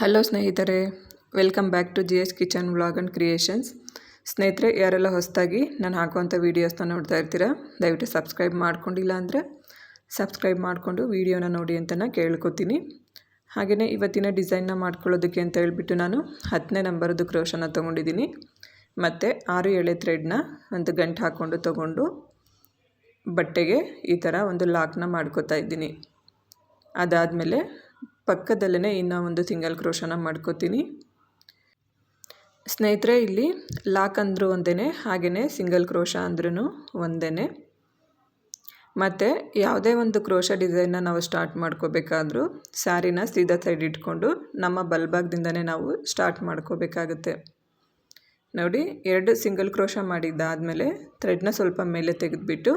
Hello ಸ್ನೇಹಿತರೆ, welcome back to G S kitchen vlog and creations. ಸ್ನೇಹಿತರೆ, ಯಾರೆಲ್ಲ ಹೊಸದಾಗಿ ನಾನು ಹಾಕುವಂಥ ವೀಡಿಯೋಸ್ನ ನೋಡ್ತಾ ಇರ್ತೀರಾ, ದಯವಿಟ್ಟು ಸಬ್ಸ್ಕ್ರೈಬ್ ಮಾಡ್ಕೊಂಡಿಲ್ಲ ಅಂದರೆ ಸಬ್ಸ್ಕ್ರೈಬ್ ಮಾಡಿಕೊಂಡು ವೀಡಿಯೋನ ನೋಡಿ ಅಂತ ನಾನು ಕೇಳ್ಕೊತೀನಿ. ಹಾಗೆಯೇ ಇವತ್ತಿನ ಡಿಸೈನ್ನ ಮಾಡ್ಕೊಳ್ಳೋದಕ್ಕೆ ಅಂತ ಹೇಳಿಬಿಟ್ಟು ನಾನು ಹತ್ತನೇ ನಂಬರ್ದು ಕ್ರೋಶನ ತೊಗೊಂಡಿದ್ದೀನಿ. ಮತ್ತು ಆರು ಎಳೆ ಥ್ರೆಡ್ನ ಒಂದು ಗಂಟು ಹಾಕ್ಕೊಂಡು ತೊಗೊಂಡು ಬಟ್ಟೆಗೆ ಈ ಥರ ಒಂದು ಲಾಕ್ನ ಮಾಡ್ಕೋತಾ ಇದ್ದೀನಿ. ಅದಾದಮೇಲೆ ಪಕ್ಕದಲ್ಲೇ ಇನ್ನೂ ಒಂದು ಸಿಂಗಲ್ ಕ್ರೋಶನ ಮಾಡ್ಕೋತೀನಿ. ಸ್ನೇಹಿತರೆ, ಇಲ್ಲಿ ಲಾಕ್ ಅಂದರೂ ಒಂದೇ ಹಾಗೆಯೇ ಸಿಂಗಲ್ ಕ್ರೋಶ ಅಂದ್ರೂ ಒಂದೇ ಮತ್ತು ಯಾವುದೇ ಒಂದು ಕ್ರೋಶ ಡಿಸೈನ್ನ ನಾವು ಸ್ಟಾರ್ಟ್ ಮಾಡ್ಕೋಬೇಕಾದ್ರೂ ಸ್ಯಾರಿನ ಸೀದಾ ಸೈಡ್ ಇಟ್ಕೊಂಡು ನಮ್ಮ ಬಲ್ಭಾಗದಿಂದನೇ ನಾವು ಸ್ಟಾರ್ಟ್ ಮಾಡ್ಕೋಬೇಕಾಗುತ್ತೆ. ನೋಡಿ, ಎರಡು ಸಿಂಗಲ್ ಕ್ರೋಶ ಮಾಡಿದ್ದಾದಮೇಲೆ ಥ್ರೆಡ್ನ ಸ್ವಲ್ಪ ಮೇಲೆ ತೆಗೆದುಬಿಟ್ಟು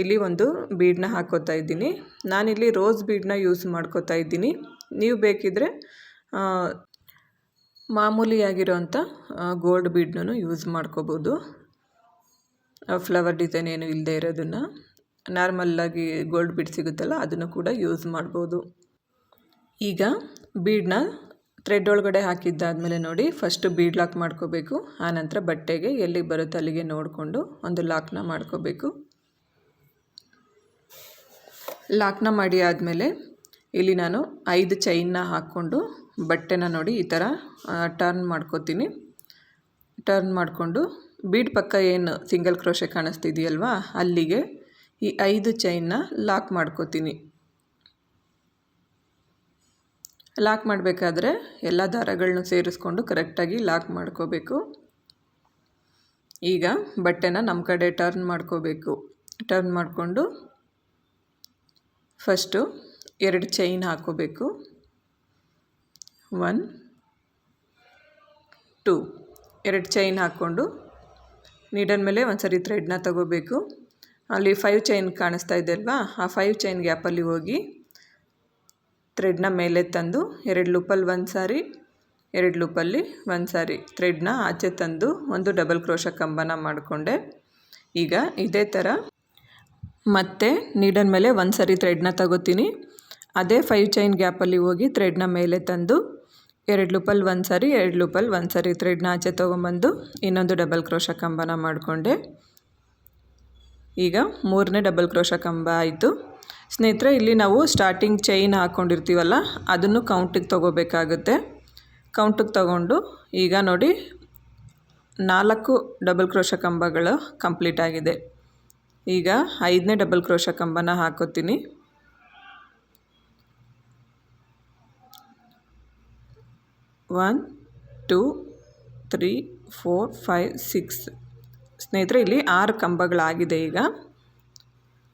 ಇಲ್ಲಿ ಒಂದು ಬೀಡನ್ನ ಹಾಕೋತಾ ಇದ್ದೀನಿ. ನಾನಿಲ್ಲಿ ರೋಸ್ ಬೀಡನ್ನ ಯೂಸ್ ಮಾಡ್ಕೋತಾ ಇದ್ದೀನಿ. ನೀವು ಬೇಕಿದ್ದರೆ ಮಾಮೂಲಿಯಾಗಿರೋಂಥ ಗೋಲ್ಡ್ ಬೀಡ್ನೂ ಯೂಸ್ ಮಾಡ್ಕೋಬೋದು. ಫ್ಲವರ್ ಡಿಸೈನ್ ಏನು ಇಲ್ಲದೆ ಇರೋದನ್ನು ನಾರ್ಮಲ್ಲಾಗಿ ಗೋಲ್ಡ್ ಬೀಡ್ ಸಿಗುತ್ತಲ್ಲ, ಅದನ್ನು ಕೂಡ ಯೂಸ್ ಮಾಡ್ಬೋದು. ಈಗ ಬೀಡನ್ನ ಥ್ರೆಡ್ ಒಳಗಡೆ ಹಾಕಿದ್ದಾದಮೇಲೆ ನೋಡಿ ಫಸ್ಟು ಬೀಡ್ ಲಾಕ್ ಮಾಡ್ಕೋಬೇಕು ಆನಂತರ ಬಟ್ಟೆಗೆ ಎಲ್ಲಿಗೆ ಬರುತ್ತೆ ಅಲ್ಲಿಗೆ ನೋಡಿಕೊಂಡು ಒಂದು ಲಾಕ್ನ ಮಾಡ್ಕೋಬೇಕು. ಲಾಕ್ನ ಮಾಡಿ ಆದಮೇಲೆ ಇಲ್ಲಿ ನಾನು ಐದು ಚೈನ್ನ ಹಾಕ್ಕೊಂಡು ಬಟ್ಟೆನ ನೋಡಿ ಈ ಥರ ಟರ್ನ್ ಮಾಡ್ಕೋತೀನಿ. ಟರ್ನ್ ಮಾಡಿಕೊಂಡು ಬೀಡ್ ಪಕ್ಕ ಏನು ಸಿಂಗಲ್ ಕ್ರೋಶೆ ಕಾಣಿಸ್ತಿದೆಯಲ್ವಾ, ಅಲ್ಲಿಗೆ ಈ ಐದು ಚೈನ್ನ ಲಾಕ್ ಮಾಡ್ಕೋತೀನಿ. ಲಾಕ್ ಮಾಡಬೇಕಾದ್ರೆ ಎಲ್ಲ ದಾರಗಳನ್ನೂ ಸೇರಿಸ್ಕೊಂಡು ಕರೆಕ್ಟಾಗಿ ಲಾಕ್ ಮಾಡ್ಕೋಬೇಕು. ಈಗ ಬಟ್ಟೆನ ನಮ್ಮ ಕಡೆ ಟರ್ನ್ ಮಾಡ್ಕೋಬೇಕು. ಟರ್ನ್ ಮಾಡಿಕೊಂಡು ಫಸ್ಟು ಎರಡು ಚೈನ್ ಹಾಕೋಬೇಕು. ಒನ್ ಟೂ ಎರಡು ಚೈನ್ ಹಾಕ್ಕೊಂಡು ನೀಡನ್ ಮೇಲೆ ಒಂದು ಸರಿ ಥ್ರೆಡ್ನ ತಗೋಬೇಕು. ಅಲ್ಲಿ ಫೈವ್ ಚೈನ್ ಕಾಣಿಸ್ತಾ ಇದೆ ಅಲ್ವಾ? ಆ ಫೈವ್ ಚೈನ್ ಗ್ಯಾಪಲ್ಲಿ ಹೋಗಿ ಥ್ರೆಡ್ನ ಮೇಲೆ ತಂದು ಎರಡು ಲೂಪಲ್ಲಿ ಒಂದು ಸಾರಿ ಎರಡು ಲೂಪಲ್ಲಿ ಒಂದು ಸಾರಿ ಥ್ರೆಡ್ನ ಆಚೆ ತಂದು ಒಂದು ಡಬಲ್ ಕ್ರೋಶ ಕಂಬನ ಮಾಡಿಕೊಂಡೆ. ಈಗ ಇದೇ ಥರ ಮತ್ತೆ ನೀಡನ್ ಮೇಲೆ ಒಂದು ಸರಿ ಥ್ರೆಡ್ನ ತಗೋತೀನಿ. ಅದೇ ಫೈವ್ ಚೈನ್ ಗ್ಯಾಪಲ್ಲಿ ಹೋಗಿ ಥ್ರೆಡ್ನ ಮೇಲೆ ತಂದು ಎರಡು ಲೂಪಲ್ಲಿ ಒಂದು ಸಾರಿ, ಎರಡು ಲೂಪಲ್ಲಿ ಒಂದು ಸಾರಿ ಥ್ರೆಡ್ನ ಆಚೆ ತೊಗೊಂಬಂದು ಇನ್ನೊಂದು ಡಬಲ್ ಕ್ರೋಶ ಕಂಬನ ಮಾಡಿಕೊಂಡೆ. ಈಗ ಮೂರನೇ ಡಬಲ್ ಕ್ರೋಶ ಕಂಬ ಆಯಿತು. ಸ್ನೇಹಿತರೆ, ಇಲ್ಲಿ ನಾವು ಸ್ಟಾರ್ಟಿಂಗ್ ಚೈನ್ ಹಾಕ್ಕೊಂಡಿರ್ತೀವಲ್ಲ ಅದನ್ನು ಕೌಂಟಿಗೆ ತೊಗೋಬೇಕಾಗುತ್ತೆ. ಕೌಂಟಿಗೆ ತಗೊಂಡು ಈಗ ನೋಡಿ ನಾಲ್ಕು ಡಬಲ್ ಕ್ರೋಶ ಕಂಬಗಳು ಕಂಪ್ಲೀಟ್ ಆಗಿದೆ. ಈಗ ಐದನೇ ಡಬಲ್ ಕ್ರೋಶ ಕಂಬನ ಹಾಕೋತೀನಿ. One, two, three, four, five, six. ಸ್ನೇಹಿತರೆ, ಇಲ್ಲಿ ಆರು ಕಂಬಗಳಾಗಿದೆ ಈಗ.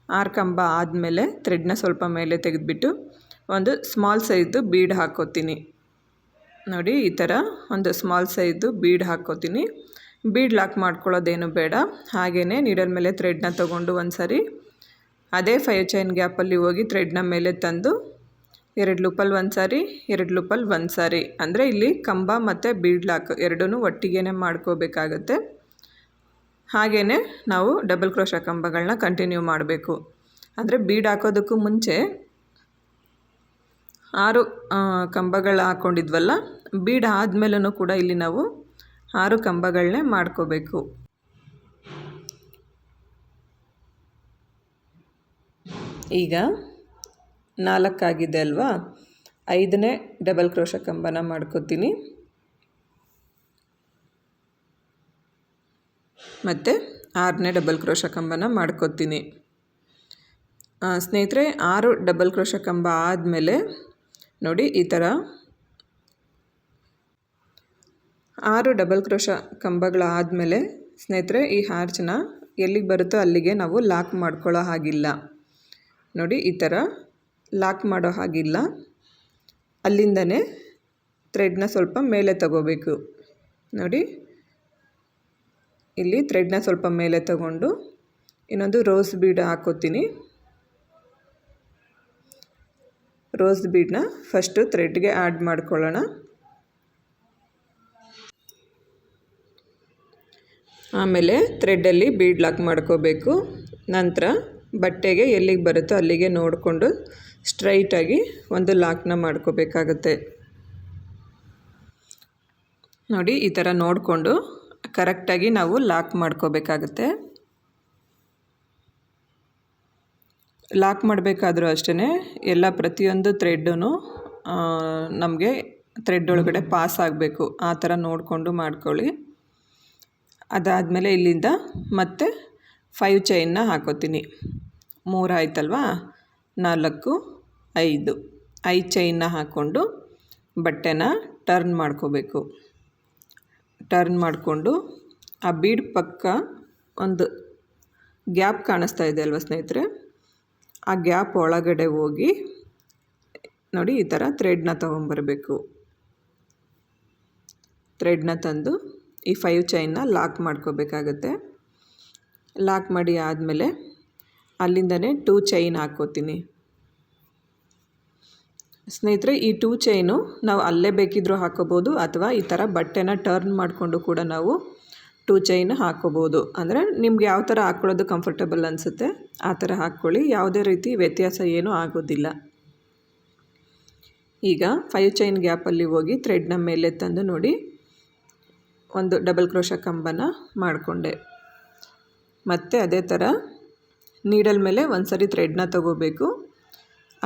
ಆರು ಕಂಬ ಆದಮೇಲೆ ಥ್ರೆಡ್ನ ಸ್ವಲ್ಪ ಮೇಲೆ ತೆಗೆದುಬಿಟ್ಟು ಒಂದು ಸ್ಮಾಲ್ ಸೈಜ್ದು ಬೀಡ್ ಹಾಕ್ಕೋತೀನಿ ನೋಡಿ, ಈ ಥರ ಒಂದು ಸ್ಮಾಲ್ ಸೈಜ್ದು ಬೀಡ್ ಹಾಕ್ಕೋತೀನಿ ಬೀಡ್ ಲಾಕ್ ಮಾಡ್ಕೊಳ್ಳೋದೇನು ಬೇಡ. ಹಾಗೇ ನೀಡಲ್ ಮೇಲೆ ಥ್ರೆಡ್ನ ತೊಗೊಂಡು ಒಂದು ಸರಿ ಅದೇ ಫೈವ್ ಚೈನ್ ಗ್ಯಾಪಲ್ಲಿ ಹೋಗಿ ಥ್ರೆಡ್ನ ಮೇಲೆ ತಂದು ಎರಡು ಲೂಪಲ್ಲಿ ಒಂದು ಸಾರಿ, ಎರಡು ಲೂಪಲ್ಲಿ ಒಂದು ಸಾರಿ. ಅಂದರೆ ಇಲ್ಲಿ ಕಂಬ ಮತ್ತು ಬೀಡ್ ಲಾಕ್ ಎರಡೂ ಒಟ್ಟಿಗೆ ಮಾಡ್ಕೋಬೇಕಾಗತ್ತೆ. ಹಾಗೆಯೇ ನಾವು ಡಬಲ್ ಕ್ರೋಶ ಕಂಬಗಳನ್ನ ಕಂಟಿನ್ಯೂ ಮಾಡಬೇಕು. ಅಂದರೆ ಬೀಡ್ ಹಾಕೋದಕ್ಕೂ ಮುಂಚೆ ಆರು ಕಂಬಗಳು ಹಾಕ್ಕೊಂಡಿದ್ವಲ್ಲ ಬೀಡ್ ಆದಮೇಲೂ ಕೂಡ ಇಲ್ಲಿ ನಾವು ಆರು ಕಂಬಗಳನ್ನೇ ಮಾಡ್ಕೋಬೇಕು. ಈಗ ನಾಲ್ಕಾಗಿದೆ ಅಲ್ವಾ? ಐದನೇ ಡಬಲ್ ಕ್ರೋಶ ಕಂಬನ ಮಾಡ್ಕೋತೀನಿ. ಮತ್ತು ಆರನೇ ಡಬಲ್ ಕ್ರೋಶ ಕಂಬನ ಮಾಡ್ಕೋತೀನಿ. ಸ್ನೇಹಿತರೆ, ಆರು ಡಬಲ್ ಕ್ರೋಶ ಕಂಬ ಆದಮೇಲೆ ನೋಡಿ ಈ ಥರ ಆರು ಡಬಲ್ ಕ್ರೋಶ ಕಂಬಗಳಾದಮೇಲೆ ಸ್ನೇಹಿತರೆ, ಈ ಹಾರ್ಚನ್ನ ಎಲ್ಲಿಗೆ ಬರುತ್ತೋ ಅಲ್ಲಿಗೆ ನಾವು ಲಾಕ್ ಮಾಡ್ಕೊಳ್ಳೋ ಹಾಗಿಲ್ಲ. ನೋಡಿ ಈ ಥರ ಲಾಕ್ ಮಾಡೋ ಹಾಗಿಲ್ಲ. ಅಲ್ಲಿಂದನೇ ಥ್ರೆಡ್ನ ಸ್ವಲ್ಪ ಮೇಲೆ ತಗೋಬೇಕು. ನೋಡಿ. ಇಲ್ಲಿ ಥ್ರೆಡ್ನ ಸ್ವಲ್ಪ ಮೇಲೆ ತಗೊಂಡು ಇನ್ನೊಂದು ರೋಸ್ ಬೀಡ್ ಹಾಕೋತೀನಿ. ರೋಸ್ ಬೀಡನ್ನ ಫಸ್ಟು ಥ್ರೆಡ್ಗೆ ಆ್ಯಡ್ ಮಾಡ್ಕೊಳ್ಳೋಣ. ಆಮೇಲೆ ಥ್ರೆಡ್ಡಲ್ಲಿ ಬೀಡ್ ಲಾಕ್ ಮಾಡ್ಕೋಬೇಕು. ನಂತರ ಬಟ್ಟೆಗೆ ಎಲ್ಲಿಗೆ ಬರುತ್ತೋ ಅಲ್ಲಿಗೆ ನೋಡಿಕೊಂಡು ಸ್ಟ್ರೈಟಾಗಿ ಒಂದು ಲಾಕ್ನ ಮಾಡ್ಕೋಬೇಕಾಗತ್ತೆ. ನೋಡಿ, ಈ ಥರ ನೋಡಿಕೊಂಡು ಕರೆಕ್ಟಾಗಿ ನಾವು ಲಾಕ್ ಮಾಡ್ಕೋಬೇಕಾಗತ್ತೆ. ಲಾಕ್ ಮಾಡಬೇಕಾದ್ರೂ ಅಷ್ಟೇ ಎಲ್ಲ ಪ್ರತಿಯೊಂದು ಥ್ರೆಡ್ಡೂ ನಮಗೆ ಥ್ರೆಡ್ ಒಳಗಡೆ ಪಾಸ್ ಆಗಬೇಕು. ಆ ಥರ ನೋಡಿಕೊಂಡು ಮಾಡ್ಕೊಳ್ಳಿ. ಅದಾದಮೇಲೆ ಇಲ್ಲಿಂದ ಮತ್ತೆ ಫೈವ್ ಚೈನ್ನ ಹಾಕೋತೀನಿ. ಮೂರು ಆಯ್ತಲ್ವಾ? ನಾಲ್ಕು ಐದು. ಐ ಚೈನ್ನ ಹಾಕ್ಕೊಂಡು ಬಟ್ಟೆನ ಟರ್ನ್ ಮಾಡ್ಕೋಬೇಕು. ಟರ್ನ್ ಮಾಡಿಕೊಂಡು ಆ ಬೀಡ್ ಪಕ್ಕ ಒಂದು ಗ್ಯಾಪ್ ಕಾಣಿಸ್ತಾ ಇದೆ ಅಲ್ವಾ ಸ್ನೇಹಿತರೆ? ಆ ಗ್ಯಾಪ್ ಒಳಗಡೆ ಹೋಗಿ ನೋಡಿ ಈ ಥರ ಥ್ರೆಡ್ನ ತೊಗೊಂಬರ್ಬೇಕು. ಥ್ರೆಡ್ನ ತಂದು ಈ ಫೈವ್ ಚೈನ್ನ ಲಾಕ್ ಮಾಡ್ಕೋಬೇಕಾಗತ್ತೆ. ಲಾಕ್ ಮಾಡಿ ಆದಮೇಲೆ ಅಲ್ಲಿಂದನೇ ಟೂ ಚೈನ್ ಹಾಕ್ಕೋತೀನಿ. ಸ್ನೇಹಿತರೆ, ಈ ಟೂ ಚೈನು ನಾವು ಅಲ್ಲೇ ಬೇಕಿದ್ರೂ ಹಾಕೋಬೋದು ಅಥವಾ ಈ ಥರ ಬಟ್ಟೆನ ಟರ್ನ್ ಮಾಡಿಕೊಂಡು ಕೂಡ ನಾವು ಟೂ ಚೈನ್ ಹಾಕೋಬೋದು. ಅಂದರೆ ನಿಮ್ಗೆ ಯಾವ ಥರ ಹಾಕ್ಕೊಳ್ಳೋದು ಕಂಫರ್ಟಬಲ್ ಅನಿಸುತ್ತೆ, ಆ ಥರ ಹಾಕ್ಕೊಳ್ಳಿ ಯಾವುದೇ ರೀತಿ ವ್ಯತ್ಯಾಸ ಏನೂ ಆಗೋದಿಲ್ಲ. ಈಗ ಫೈವ್ ಚೈನ್ ಗ್ಯಾಪಲ್ಲಿ ಹೋಗಿ ಥ್ರೆಡ್ನ ಮೇಲೆ ತಂದು ನೋಡಿ, ಒಂದು ಡಬಲ್ ಕ್ರೋಶ ಕಂಬನ ಮಾಡಿಕೊಂಡೆ. ಮತ್ತು ಅದೇ ಥರ ನೀಡಲ್ ಮೇಲೆ ಒಂದು ಸರಿ ಥ್ರೆಡ್ನ ತಗೋಬೇಕು.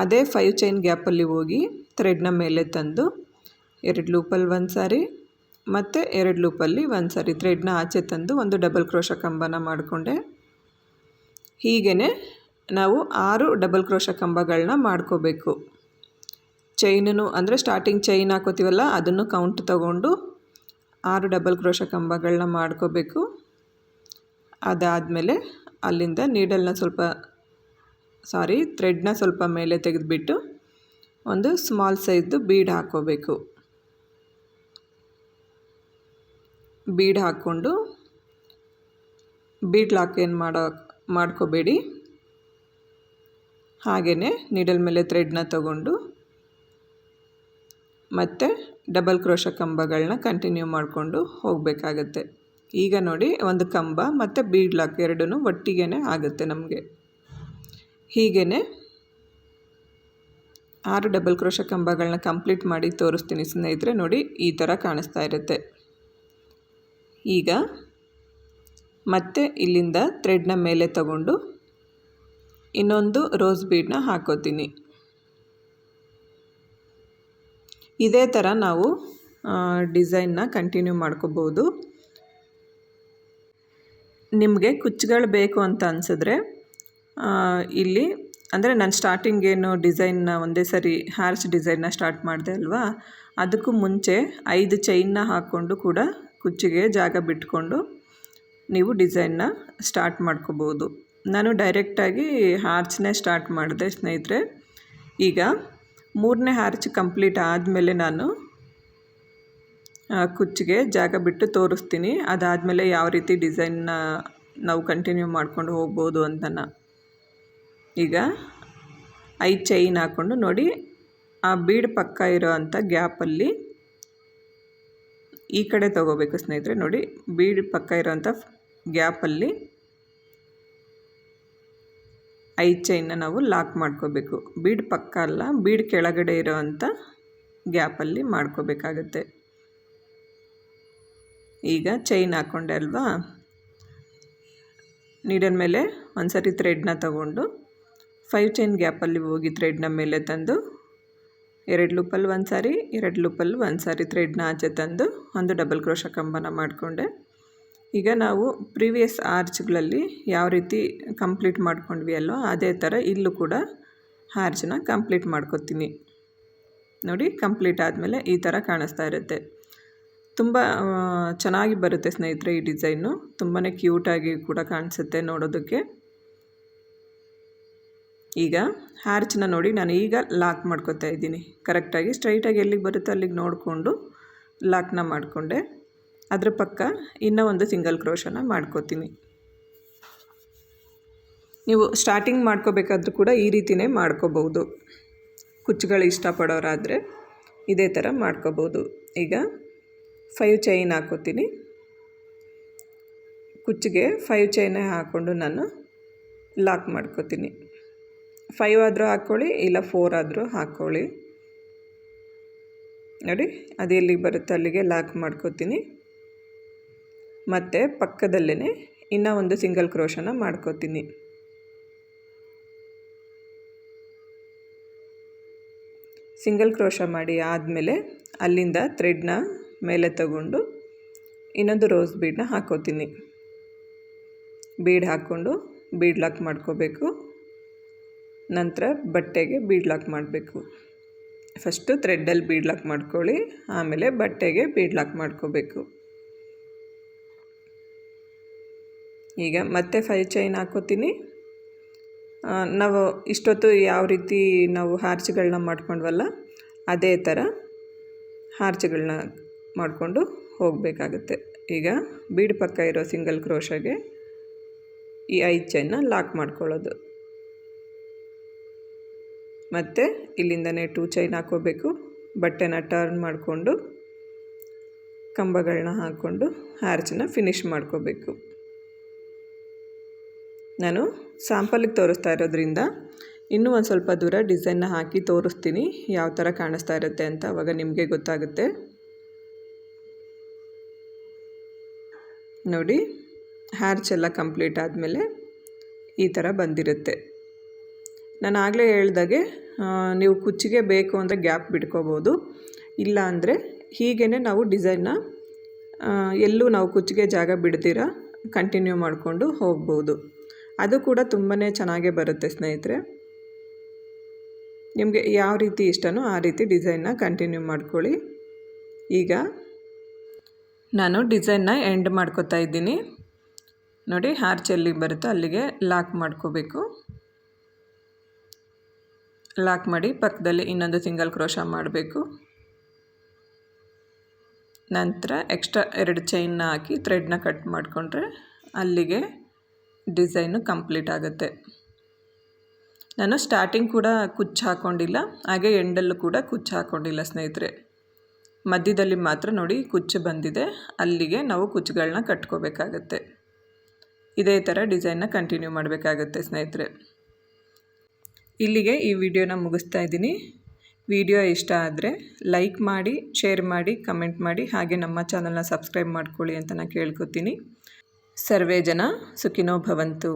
ಅದೇ ಫೈವ್ ಚೈನ್ ಗ್ಯಾಪಲ್ಲಿ ಹೋಗಿ ಥ್ರೆಡ್ನ ಮೇಲೆ ತಂದು ಎರಡು ಲೂಪಲ್ಲಿ ಒಂದು ಸಾರಿ ಮತ್ತು ಎರಡು ಲೂಪಲ್ಲಿ ಒಂದು ಸಾರಿ ಥ್ರೆಡ್ನ ಆಚೆ ತಂದು ಒಂದು ಡಬಲ್ ಕ್ರೋಶ ಕಂಬನ ಮಾಡಿಕೊಂಡೆ. ಹೀಗೇ ನಾವು ಆರು ಡಬಲ್ ಕ್ರೋಶ ಕಂಬಗಳನ್ನ ಮಾಡ್ಕೋಬೇಕು. ಚೈನೂ ಅಂದರೆ ಸ್ಟಾರ್ಟಿಂಗ್ ಚೈನ್ ಹಾಕೋತೀವಲ್ಲ ಅದನ್ನು ಕೌಂಟ್ ತಗೊಂಡು ಆರು ಡಬಲ್ ಕ್ರೋಶ ಕಂಬಗಳನ್ನ ಮಾಡ್ಕೋಬೇಕು. ಅದಾದಮೇಲೆ ಅಲ್ಲಿಂದ ನೀಡಲ್ನ ಸ್ವಲ್ಪ ಸಾರಿ ಥ್ರೆಡ್ನ ಸ್ವಲ್ಪ ಮೇಲೆ ತೆಗೆದುಬಿಟ್ಟು ಒಂದು ಸ್ಮಾಲ್ ಸೈಜ್ದು ಬೀಡ್ ಹಾಕ್ಕೋಬೇಕು. ಬೀಡ್ ಹಾಕ್ಕೊಂಡು ಬೀಡ್ ಲಾಕ್ ಏನು ಮಾಡೋ, ಮಾಡ್ಕೋಬೇಡಿ. ಹಾಗೆಯೇ ನೀಡಲ್ ಮೇಲೆ ಥ್ರೆಡ್ನ ತಗೊಂಡು ಮತ್ತು ಡಬಲ್ ಕ್ರೋಶ ಕಂಬಗಳನ್ನ ಕಂಟಿನ್ಯೂ ಮಾಡಿಕೊಂಡು ಹೋಗಬೇಕಾಗತ್ತೆ. ಈಗ ನೋಡಿ, ಒಂದು ಕಂಬ ಮತ್ತು ಬೀಡ್ ಲಾಕ್ ಎರಡೂ ಒಟ್ಟಿಗೆ ಆಗುತ್ತೆ ನಮಗೆ. ಹೀಗೇ ಆರು ಡಬಲ್ ಕ್ರೋಶ ಕಂಬಗಳನ್ನ ಕಂಪ್ಲೀಟ್ ಮಾಡಿ ತೋರಿಸ್ತೀನಿ ಸ್ನೇಹಿತರೆ, ನೋಡಿ ಈ ಥರ ಕಾಣಿಸ್ತಾ ಇರುತ್ತೆ. ಈಗ ಮತ್ತೆ ಇಲ್ಲಿಂದ ಥ್ರೆಡ್ನ ಮೇಲೆ ತಗೊಂಡು ಇನ್ನೊಂದು ರೋಸ್ ಬೀಡ್ನ ಹಾಕೋತೀನಿ. ಇದೇ ಥರ ನಾವು ಡಿಸೈನ್ನ ಕಂಟಿನ್ಯೂ ಮಾಡ್ಕೋಬೋದು. ನಿಮಗೆ ಕುಚ್ಚುಗಳು ಬೇಕು ಅಂತ ಅನಿಸಿದ್ರೆ ಇಲ್ಲಿ, ಅಂದರೆ ನಾನು ಸ್ಟಾರ್ಟಿಂಗ್ ಏನು ಡಿಸೈನ್ನ ಒಂದೇ ಸರಿ ಹ್ಯಾರ್ಸ್ ಡಿಸೈನ್ನ ಸ್ಟಾರ್ಟ್ ಮಾಡಿದೆ ಅಲ್ವಾ? ಅದಕ್ಕೂ ಮುಂಚೆ ಐದು ಚೈನ್ನ ಹಾಕ್ಕೊಂಡು ಕೂಡ ಕುಚ್ಚಿಗೆ ಜಾಗ ಬಿಟ್ಕೊಂಡು ನೀವು ಡಿಸೈನ್ನ ಸ್ಟಾರ್ಟ್ ಮಾಡ್ಕೋಬೋದು. ನಾನು ಡೈರೆಕ್ಟಾಗಿ ಹಾರ್ಚ್ನೇ ಸ್ಟಾರ್ಟ್ ಮಾಡಿದೆ ಸ್ನೇಹಿತರೆ. ಈಗ ಮೂರನೇ ಹಾರ್ಚ್ ಕಂಪ್ಲೀಟ್ ಆದಮೇಲೆ ನಾನು ಕುಚ್ಚಿಗೆ ಜಾಗ ಬಿಟ್ಟು ತೋರಿಸ್ತೀನಿ. ಅದಾದಮೇಲೆ ಯಾವ ರೀತಿ ಡಿಸೈನ್ನ ನಾವು ಕಂಟಿನ್ಯೂ ಮಾಡ್ಕೊಂಡು ಹೋಗ್ಬೋದು ಅಂತನ ಈಗ ಐದು ಚೈನ್ ಹಾಕ್ಕೊಂಡು ನೋಡಿ, ಆ ಬೀಡ್ ಪಕ್ಕ ಇರೋ ಅಂಥ ಗ್ಯಾಪಲ್ಲಿ ಈ ಕಡೆ ತೊಗೋಬೇಕು ಸ್ನೇಹಿತರೆ, ನೋಡಿ ಬೀಡ್ ಪಕ್ಕ ಇರೋವಂಥ ಗ್ಯಾಪಲ್ಲಿ ಐ ಚೈನ್ನ ನಾವು ಲಾಕ್ ಮಾಡ್ಕೋಬೇಕು. ಬೀಡ್ ಪಕ್ಕ ಅಲ್ಲ, ಬೀಡ್ ಕೆಳಗಡೆ ಇರೋವಂಥ ಗ್ಯಾಪಲ್ಲಿ ಮಾಡ್ಕೋಬೇಕಾಗತ್ತೆ. ಈಗ ಚೈನ್ ಹಾಕ್ಕೊಂಡೆ ಅಲ್ವಾ? ನೀಡನ್ ಮೇಲೆ ಒಂದು ಸರಿ ಥ್ರೆಡ್ನ ತಗೊಂಡು ಫೈವ್ ಚೈನ್ ಗ್ಯಾಪಲ್ಲಿ ಹೋಗಿ ಥ್ರೆಡ್ನ ಮೇಲೆ ತಂದು, ಎರಡು ಲೂಪಲ್ಲಿ ಒಂದು ಸಾರಿ, ಎರಡು ಲೂಪಲ್ಲಿ ಒಂದು ಸಾರಿ ಥ್ರೆಡ್ನ ಆಚೆ ತಂದು ಒಂದು ಡಬಲ್ ಕ್ರೋಶ ಕಂಬನ ಮಾಡಿಕೊಂಡೆ. ಈಗ ನಾವು ಪ್ರೀವಿಯಸ್ ಆರ್ಚ್ಗಳಲ್ಲಿ ಯಾವ ರೀತಿ ಕಂಪ್ಲೀಟ್ ಮಾಡ್ಕೊಂಡ್ವಿ ಅಲ್ಲೋ ಅದೇ ಥರ ಇಲ್ಲೂ ಕೂಡ ಆರ್ಚನ್ನ ಕಂಪ್ಲೀಟ್ ಮಾಡ್ಕೊತೀನಿ. ನೋಡಿ, ಕಂಪ್ಲೀಟ್ ಆದಮೇಲೆ ಈ ಥರ ಕಾಣಿಸ್ತಾ ಇರುತ್ತೆ. ತುಂಬ ಚೆನ್ನಾಗಿ ಬರುತ್ತೆ ಸ್ನೇಹಿತರೆ ಈ ಡಿಸೈನು. ತುಂಬಾ ಕ್ಯೂಟಾಗಿ ಕೂಡ ಕಾಣಿಸುತ್ತೆ ನೋಡೋದಕ್ಕೆ. ಈಗ ಹ್ಯಾರ್ಚನ್ನ ನೋಡಿ ನಾನು ಈಗ ಲಾಕ್ ಮಾಡ್ಕೊತಾ ಇದ್ದೀನಿ. ಕರೆಕ್ಟಾಗಿ ಸ್ಟ್ರೈಟಾಗಿ ಎಲ್ಲಿಗೆ ಬರುತ್ತೋ ಅಲ್ಲಿಗೆ ನೋಡಿಕೊಂಡು ಲಾಕ್ನ ಮಾಡಿಕೊಂಡೆ. ಅದರ ಪಕ್ಕ ಇನ್ನೂ ಒಂದು ಸಿಂಗಲ್ ಕ್ರೋಶನ ಮಾಡ್ಕೋತೀನಿ. ನೀವು ಸ್ಟಾರ್ಟಿಂಗ್ ಮಾಡ್ಕೋಬೇಕಾದ್ರೂ ಕೂಡ ಈ ರೀತಿಯೇ ಮಾಡ್ಕೋಬೋದು ಕುಚ್ಚುಗಳು ಇಷ್ಟಪಡೋರಾದರೆ ಇದೇ ಥರ ಮಾಡ್ಕೋಬೋದು ಈಗ ಫೈವ್ ಚೈನ್ ಹಾಕೋತೀನಿ. ಕುಚ್ಚಿಗೆ ಫೈವ್ ಚೈನೇ ಹಾಕ್ಕೊಂಡು ನಾನು ಲಾಕ್ ಮಾಡ್ಕೋತೀನಿ. ಫೈವ್ ಆದರೂ ಹಾಕ್ಕೊಳ್ಳಿ ಇಲ್ಲ ಫೋರ್ ಆದರೂ ಹಾಕ್ಕೊಳ್ಳಿ ನೋಡಿ, ಅದು ಎಲ್ಲಿಗೆ ಬರುತ್ತೆ? ಅಲ್ಲಿಗೆ ಲಾಕ್ ಮಾಡ್ಕೋತೀನಿ. ಮತ್ತು ಪಕ್ಕದಲ್ಲೇ ಇನ್ನೂ ಒಂದು ಸಿಂಗಲ್ ಕ್ರೋಶನ ಮಾಡ್ಕೋತೀನಿ. ಸಿಂಗಲ್ ಕ್ರೋಶ ಮಾಡಿ ಆದಮೇಲೆ ಅಲ್ಲಿಂದ ಥ್ರೆಡ್ನ ಮೇಲೆ ತಗೊಂಡು ಇನ್ನೊಂದು ರೋಸ್ ಬೀಡನ್ನ ಹಾಕೋತೀನಿ. ಬೀಡ್ ಹಾಕ್ಕೊಂಡು ಬೀಡ್ ಲಾಕ್ ಮಾಡ್ಕೋಬೇಕು. ನಂತರ ಬಟ್ಟೆಗೆ ಬೀಡ್ಲಾಕ್ ಮಾಡಬೇಕು. ಫಸ್ಟು ಥ್ರೆಡ್ಡಲ್ಲಿ ಬೀಡ್ಲಾಕ್ ಮಾಡ್ಕೊಳ್ಳಿ, ಆಮೇಲೆ ಬಟ್ಟೆಗೆ ಬೀಡ್ಲಾಕ್ ಮಾಡ್ಕೋಬೇಕು. ಈಗ ಮತ್ತೆ ಫೈವ್ ಚೈನ್ ಹಾಕೋತೀನಿ. ನಾವು ಇಷ್ಟೊತ್ತು ಯಾವ ರೀತಿ ನಾವು ಹಾರ್ಚ್ಗಳನ್ನ ಮಾಡ್ಕೊಂಡ್ವಲ್ಲ, ಅದೇ ಥರ ಹಾರ್ಚ್ಗಳನ್ನ ಮಾಡಿಕೊಂಡು ಹೋಗಬೇಕಾಗುತ್ತೆ. ಈಗ ಬೀಡ್ ಪಕ್ಕ ಇರೋ ಸಿಂಗಲ್ ಕ್ರೋಷಗೆ ಈ ಐದು ಚೈನ್ನ ಲಾಕ್ ಮಾಡ್ಕೊಳ್ಳೋದು. ಮತ್ತು ಇಲ್ಲಿಂದನೇ ಟೂ ಚೈನ್ ಹಾಕೋಬೇಕು. ಬಟ್ಟೆನ ಟರ್ನ್ ಮಾಡಿಕೊಂಡು ಕಂಬಗಳನ್ನ ಹಾಕ್ಕೊಂಡು ಹ್ಯಾರ್ಚನ್ನ ಫಿನಿಶ್ ಮಾಡ್ಕೋಬೇಕು. ನಾನು ಸ್ಯಾಂಪಲಿಗೆ ತೋರಿಸ್ತಾ ಇರೋದ್ರಿಂದ ಇನ್ನೂ ಒಂದು ಸ್ವಲ್ಪ ದೂರ ಡಿಸೈನ್ನ ಹಾಕಿ ತೋರಿಸ್ತೀನಿ ಯಾವ ಥರ ಕಾಣಿಸ್ತಾ ಇರುತ್ತೆ ಅಂತ ಅವಾಗ ನಿಮಗೆ ಗೊತ್ತಾಗುತ್ತೆ. ನೋಡಿ ಹ್ಯಾರ್ಚ್ ಎಲ್ಲ ಕಂಪ್ಲೀಟ್ ಆದಮೇಲೆ ಈ ಥರ ಬಂದಿರುತ್ತೆ. ನಾನು ಆಗಲೇ ಹೇಳ್ದಾಗೆ ನೀವು ಕುಚ್ಚಿಗೆ ಬೇಕು ಅಂದರೆ ಗ್ಯಾಪ್ ಬಿಟ್ಕೋಬೋದು. ಇಲ್ಲ ಅಂದರೆ ಹೀಗೇ ನಾವು ಡಿಸೈನ್ನ ಎಲ್ಲೂ ನಾವು ಕುಚ್ಚಿಗೆ ಜಾಗ ಬಿಡ್ತೀರ ಕಂಟಿನ್ಯೂ ಮಾಡಿಕೊಂಡು ಹೋಗ್ಬೋದು. ಅದು ಕೂಡ ತುಂಬಾ ಚೆನ್ನಾಗೇ ಬರುತ್ತೆ ಸ್ನೇಹಿತರೆ. ನಿಮಗೆ ಯಾವ ರೀತಿ ಇಷ್ಟನೋ ಆ ರೀತಿ ಡಿಸೈನ್ನ ಕಂಟಿನ್ಯೂ ಮಾಡ್ಕೊಳ್ಳಿ. ಈಗ ನಾನು ಡಿಸೈನ್ನ ಎಂಡ್ ಮಾಡ್ಕೋತಾ ಇದ್ದೀನಿ. ನೋಡಿ ಹಾರ್ಚ್ ಎಲ್ಲಿಗೆ ಬರುತ್ತೋ, ಅಲ್ಲಿಗೆ ಲಾಕ್ ಮಾಡ್ಕೋಬೇಕು. ಲಾಕ್ ಮಾಡಿ ಪಕ್ಕದಲ್ಲಿ ಇನ್ನೊಂದು ಸಿಂಗಲ್ ಕ್ರೋಶ ಮಾಡಬೇಕು. ನಂತರ ಎಕ್ಸ್ಟ್ರಾ ಎರಡು ಚೈನ್ನ ಹಾಕಿ ಥ್ರೆಡ್ನ ಕಟ್ ಮಾಡಿಕೊಂಡ್ರೆ ಅಲ್ಲಿಗೆ ಡಿಸೈನು ಕಂಪ್ಲೀಟ್ ಆಗುತ್ತೆ. ನಾನು ಸ್ಟಾರ್ಟಿಂಗ್ ಕೂಡ ಕುಚ್ಚು ಹಾಕ್ಕೊಂಡಿಲ್ಲ ಹಾಗೆ ಎಂಡಲ್ಲೂ ಕೂಡ ಕುಚ್ಚು ಹಾಕ್ಕೊಂಡಿಲ್ಲ ಸ್ನೇಹಿತರೆ. ಮಧ್ಯದಲ್ಲಿ ಮಾತ್ರ ನೋಡಿ ಕುಚ್ಚು ಬಂದಿದೆ, ಅಲ್ಲಿಗೆ ನಾವು ಕುಚ್ಚುಗಳನ್ನ ಕಟ್ಕೋಬೇಕಾಗತ್ತೆ. ಇದೇ ಥರ ಡಿಸೈನ್ನ ಕಂಟಿನ್ಯೂ ಮಾಡಬೇಕಾಗತ್ತೆ ಸ್ನೇಹಿತರೆ. ಇಲ್ಲಿಗೆ ಈ ವಿಡಿಯೋನ ಮುಗಿಸ್ತಾ ಇದ್ದೀನಿ. ವಿಡಿಯೋ ಇಷ್ಟ ಆದರೆ ಲೈಕ್ ಮಾಡಿ, ಶೇರ್ ಮಾಡಿ, ಕಮೆಂಟ್ ಮಾಡಿ, ಹಾಗೆ ನಮ್ಮ ಚಾನಲ್ನ ಸಬ್ಸ್ಕ್ರೈಬ್ ಮಾಡ್ಕೊಳ್ಳಿ ಅಂತ ನಾನು ಕೇಳ್ಕೊತೀನಿ. ಸರ್ವೇ ಜನ ಸುಖಿನೋ ಭವಂತು.